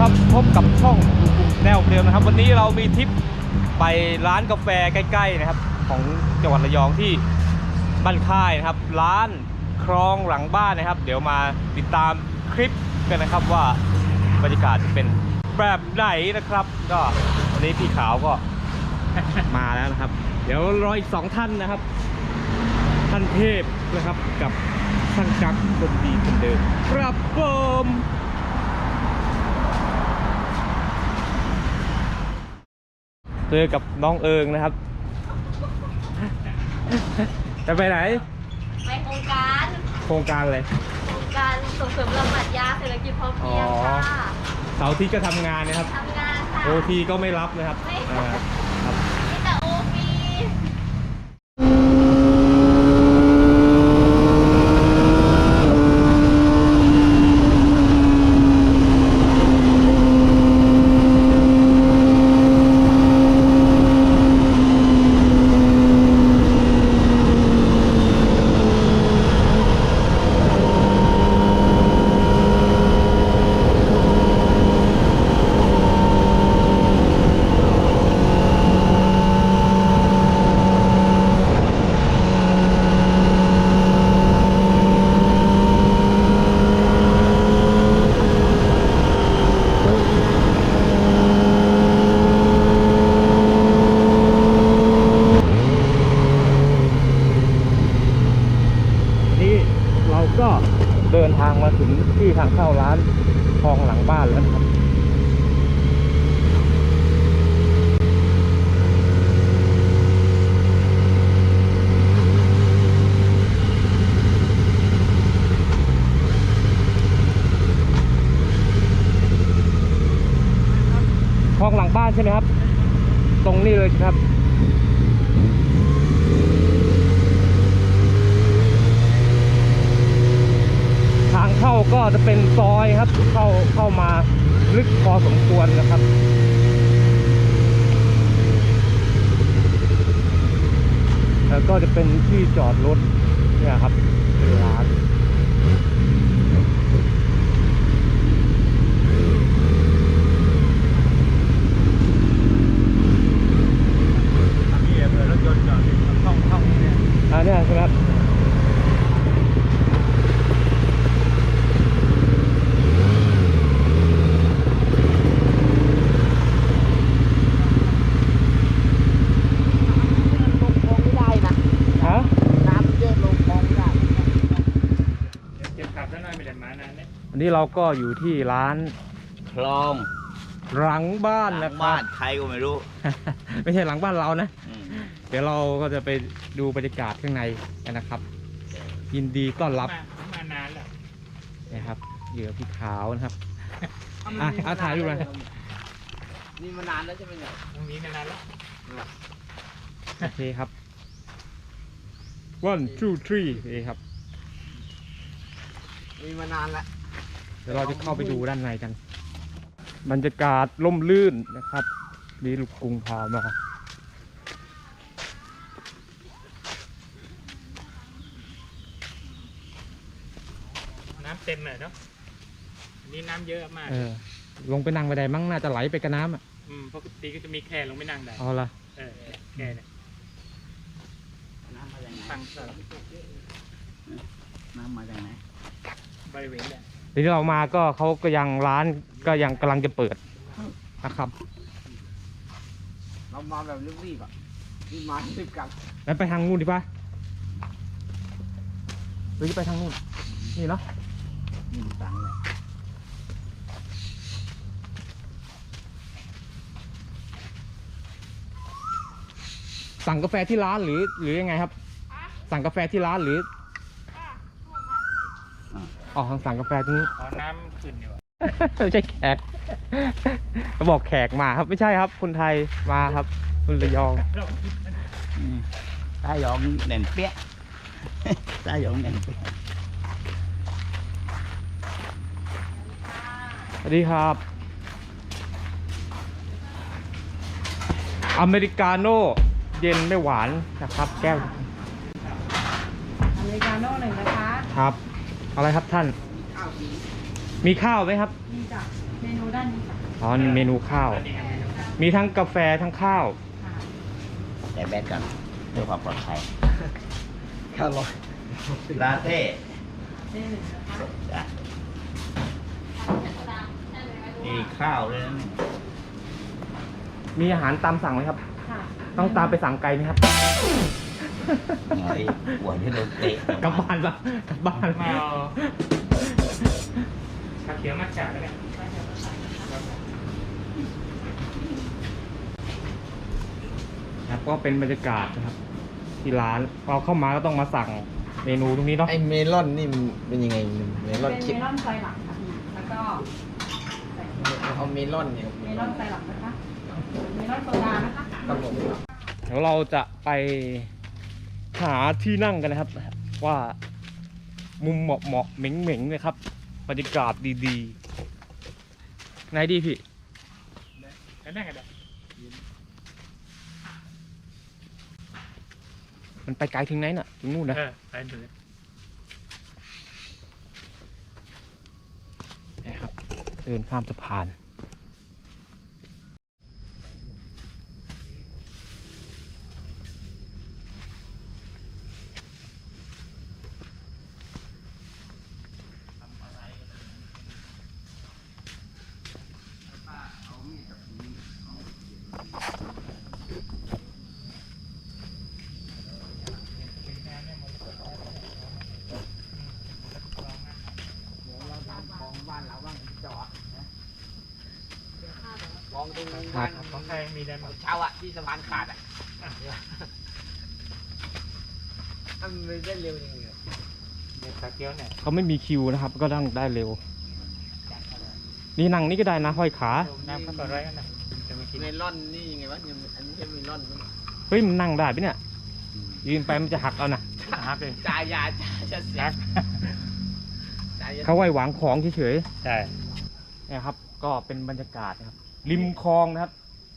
ครับพบกับช่องแนวเดิมนะครับ วันนี้เรามีทริปไปร้านกาแฟใกล้ๆนะครับ ของจังหวัดระยองที่บ้านค่ายนะครับ ร้านคลองหลังบ้านนะครับ เดี๋ยวมาติดตามคลิปกันนะครับว่าบรรยากาศจะเป็นแบบไหนนะครับ ก็วันนี้พี่ขาวก็มาแล้วนะครับ เดี๋ยวรออีกสองท่านนะครับ ท่านเทพนะครับกับท่านกั๊กคนดีคนเดิมครับผม เจอกับน้องเอิงนะครับ จะไปไหน ไปโครงการโครงการอะไรโครงการส่งเสริมระบาดยาเศรษฐกิจพอเพียงอ๋อค่ะเสาร์อาที่ก็ทำงานนะครับ ทำงานค่ะ โอทีก็ไม่รับนะครับไม่ อ่าครับ มีแต่โอฟี นี่เราก็เดินทางมาถึง ทางเข้าร้านทองหลังบ้านแล้วนะครับคลองหลังบ้านใช่ไหมครับ ตรงนี้เลยครับ ทาง เข้าก็จะเป็นซอยครับ เข้าเข้ามาลึกพอสมควรนะครับแล้วก็จะเป็นที่จอดรถเนี่ยครับเป็นร้าน นี่เผื่อรถยนต์จอดท่องท่องเนี่ย อ่าเนี่ยใช่ไหมครับ ลงคลองไม่ได้นะ ฮะ น้ำเยอะลงคลองไม่ได้ เก็บขับซะหน่อยไม่ได้มานา นเนี่ยวันนี้เราก็อยู่ที่ร้านคลองหลังบ้านหลันะงครับ้าบ นใครก็ไม่รู้ ไม่ใช่หลังบ้านเรานะ อืมเดี๋ยวเราก็จะไปดูบรรยากาศข้างในกันนะครับ ยินดีต้อนรับมามานานแล้วนะครับเหยื่อพี่ขาวนะครับ อะเอาถ่ายรูปเลยนี่มานานแล้วใช่ไหมเนี่ยตรงนี้มานานแล้วโอเคครับ one two three โอเคครับ มีมานานแล้วเดี๋ยวเราจะเข้าไปดูด้านในกัน บรรยากาศร่มรื่นนะครับนี่ลูกกรุงพามาน้ำเต็มเลยเนาะอันนี้น้ำเยอะมากเออลงไปนั่งไปได้มั้งน่าจะไหลไปกับน้ำอะอืมปกติก็จะมีแค่ลงไม่นั่งได้เอาละเออแค่เนี่ยน้ำมาจากไหนฟังสารน้ำมาจากไหนบริเวณเนี่ย ทีนี้เรามาก็เขาก็ยังร้านก็ยังกำลังจะเปิดนะครับเรามาแบบรีบๆอะรีบมารีบกลับแล้วไปทางนู้นดีป่ะหรือจะไปทางนู้นนี่เนาะนี่ตังค์เลยสั่งกาแฟที่ร้านหรือหรือยังไงครับ สั่งกาแฟที่ร้านหรือ อ๋อสั่งกาแฟที่นี้ ขอน้ำขึ้นดีกว่าไม่ใช่แขกเขาบอกแขกมาครับไม่ใช่ครับ คนไทยมาครับ คนระยองอืมตาหยองแน่นเปี้ยตาหยองแน่นเปี้ยสวัสดีครับ อเมริกาโน่เย็นไม่หวานนะครับ แก้วอเมริกาโน่หนึ่งนะคะ ครับ อะไรครับท่าน ข้าวสีมีข้าวไหมครับมีจ้ะมีเมนูด้านนี้ค่ะอ๋อนี่เมนูข้าว มีทั้งกาแฟทั้งข้าว ค่ะแต่แบตก่อนเพื่อความปลอดภัยข้าวร้อยลาเต้เส้นหนึ่งนะคะจ้ะมีข้าวเลยนะมีอาหารตามสั่งไหมครับ ค่ะต้องตามไปสั่งไกลไหมครับ หน่อยหัวที่โดนเตะกลับบ้านปะกลับบ้านมาเอาชาเขียวมัทฉะแล้วกันครับก็เป็นบรรยากาศนะครับ ที่ร้านพอเข้ามาก็ต้องมาสั่งเมนูตรงนี้เนาะไอเมลอนนี่มันเป็นยังไงเมลอนเป็นคิดเมลอนไซรัปค่ะพี่แล้วก็ใส่เอาเมลอนเนี่ยเมลอนไซรัปนะคะ เมลอนโซดานะคะ ครับผม เดี๋ยวเราจะไป หาที่นั่งกันนะครับ ว่ามุมเหมาะเหมาะเหม่งเหม่งนะครับ บรรยากาศดีๆไหนดีพี่แนั่งกันได้มันไปไกลถึงไหนน่ะถึงนู่นนะเออไปดูเลยนะครับเดินข้ามสะพาน ของบ้านเราบ้างจอดนะมองตรง ครั บ้า บ น ของใครมีได้บ้างเช้าอะที่สะพานขาดอะมันไม่ได้เร็วจริงเลยเดี๋ยวชาเขียวเนี่ยเขาไม่มีคิวนะครับ ก็นั่งได้เร็ว นี่นั่งนี่ก็ได้นะห้อยขาน้ำข้าวปลาร้อยกันนะจะไม่กินเมลอนนี่ยังไงวะยังอันนี้ใช่เมลอนมั้ยเฮ้ยมันนั่งได้ปะเนี่ยยืนไปมันจะหักเอานะฮักเลยจ่ายยาจ่ายจะเสียฮักจ่ายยาเขาไว้หวังของเฉยใช่ๆนะครับ ก็เป็นบรรยากาศนะครับ ริมคลองนะครับ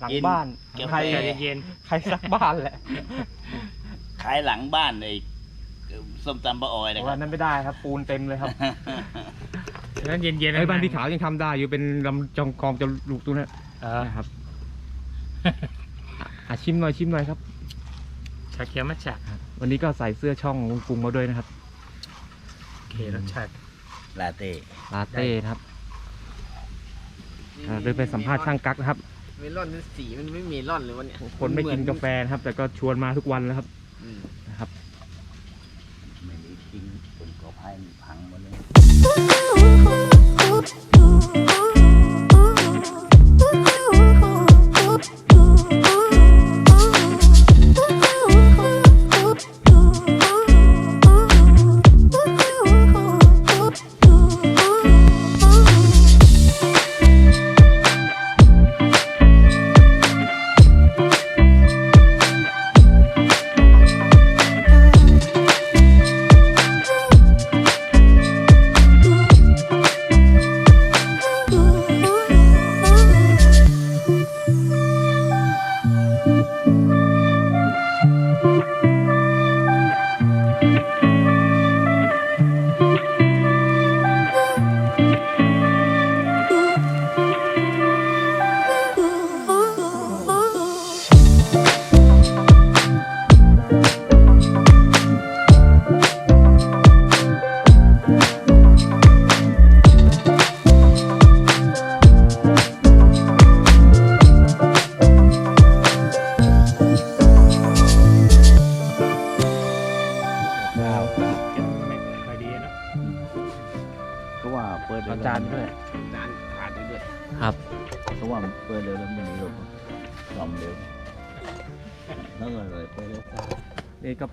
หลังบ้านเก็บใครไปใจเย็นใครสักบ้านแหละขายหลังบ้านเลยส้มตำปลาออยนะควัรับ นนั้นไม่ได้ครับ ปูนเต็มเลยครับ ๆนั้นเย็นๆไอ้ยบ้านพี่ขาวยังทำได้อยู่เป็นลำจองกองจะลูกตัวนั้นเออนะครับอะชิมหน่อยชิมหน่อยครับ ชาเขียวมัทฉะวันนี้ก็ใส่เสื้อช่องลุงกรุงมาด้วยนะครับโอเครสชาติลาเต้ลาเต้นะครับอ่าเดินไปสัมภาษณ์ช่างกั๊กนะครับ เมลอนนี่สีมันไม่เมลอนเลยวะเนี่ยคนไม่กินกาแฟนะครับ แต่ก็ชวนมาทุกวันแล้วครับอืม นะครับ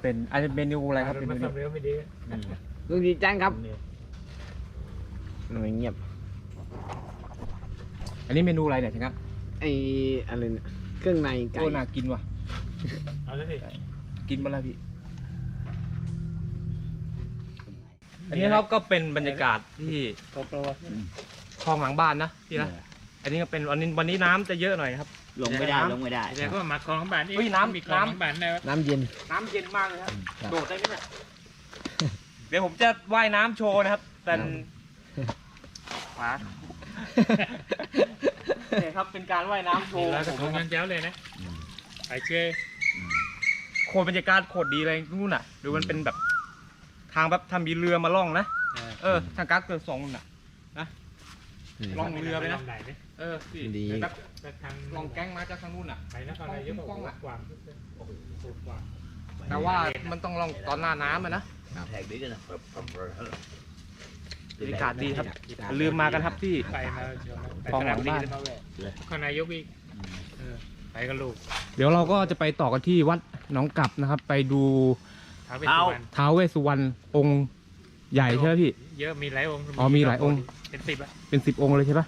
เป็นอันนี้เมนูอะไรครับเป็นมัเมนนูทำเร็วไม่ดีลุงดีจังครับหน่วยเงียบอันนี้เมนูอะไรเนี่ยช่างกั๊กไออะไรเนี่ยเครื่องในไก่ โอ้น่ากินว่ะเอาเลยสิกินมาแล้วพี่อันนี้เราก็เป็นบรรยากาศที่โปรโปรคลองหลังบ้านนะพี่นะอั นนี้ก็เป็นวันนี้วันนี้น้ำจะเยอะหน่อยครับ ลงไม่ได้ลงไม่ได้ แต่ก็มาคลองบ้านนี่เฮ้ยน้ำมีคลองน้ำบ้านได้ไหมน้ำเย็น น้ำเย็นมากเลยครับ ครับ โดดได้ไหมเนี่ย เดี๋ยวผมจะว่ายน้ำโชว์นะครับ แต่ครับขวาเนี่ยครับเป็นการว่ายน้ำโชมีว์ร้อยกขระองทผงมคยัรับงแจ้วเลยนะไปเชื่อโคตรบรรยากาศโคตรดีเลยนู่นน่ะดูมันเป็นแบบ ทางแบบทำมีเรือมาล่องนะ เออ ทางการเกิดสองนู่นน่ะ ลองเรือไปนะลองไหนดิเออพี่ดีแบบไปทางลองแก๊งมาจากทางนู่นน่ะ ไปนครนายกกล้องอะกว้างโอ้โหกว้างแต่ว่ามันต้องลองตอนหน้าน้ำอะนะแทกดีกันนะบรรยากาศดีครับอย่าลืมมากันครับที่ ไปมาเชียวนะไปคลองสหลันามงบินบ้านมาแวะนครนายกอีกเออไปกับลูกเดี๋ยวเราก็จะไปต่อกันที่วัดหนองกลับนะครับ ไปดูท้าวเวสสุวรรณท้าวเวสสุวรรณองค์ใหญ่ใช่ไหมพี่ เยอะมีหลายองค์อ๋อมีหลายองค์ เป็นสิบอะเป็นสิบองค์เลยใช่ปะ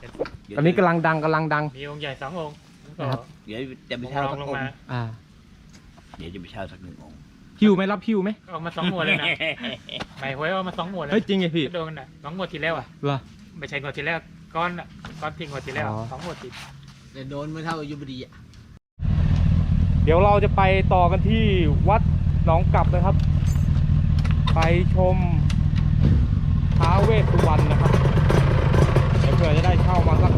อันนี้กำลังดังกำลังดัง มีองค์ใหญ่สององค์แล้วนะครับก็เดี๋ยวจะไปองค์เช่ารองสักลงองมาค์อ่าเดี๋ยวจะไปเช่าสักหนึ่งองค์หิวไหมรับหิวไหมเอามาสองหมวดเลยนะไปหวยเอามาสองหมวดเลยเฮ้ยจริงไงพี่ก็โดนกันอะสองหมวดที่แล้วอะเหรอ ไม่ใช่หมวดที่แล้วก้อนอะก้อนทิ้งหมวดที่แล้วอ๋อ สองหมวดติด แต่โดนไม่เท่ายุบดีอะเดี๋ยวเราจะไปต่อกันที่วัดหนองกลับนะครับ ไปชมท้าวเวสสุวรรณนะครับเดี๋ยวเผื่อจะได้เช่ามาสัก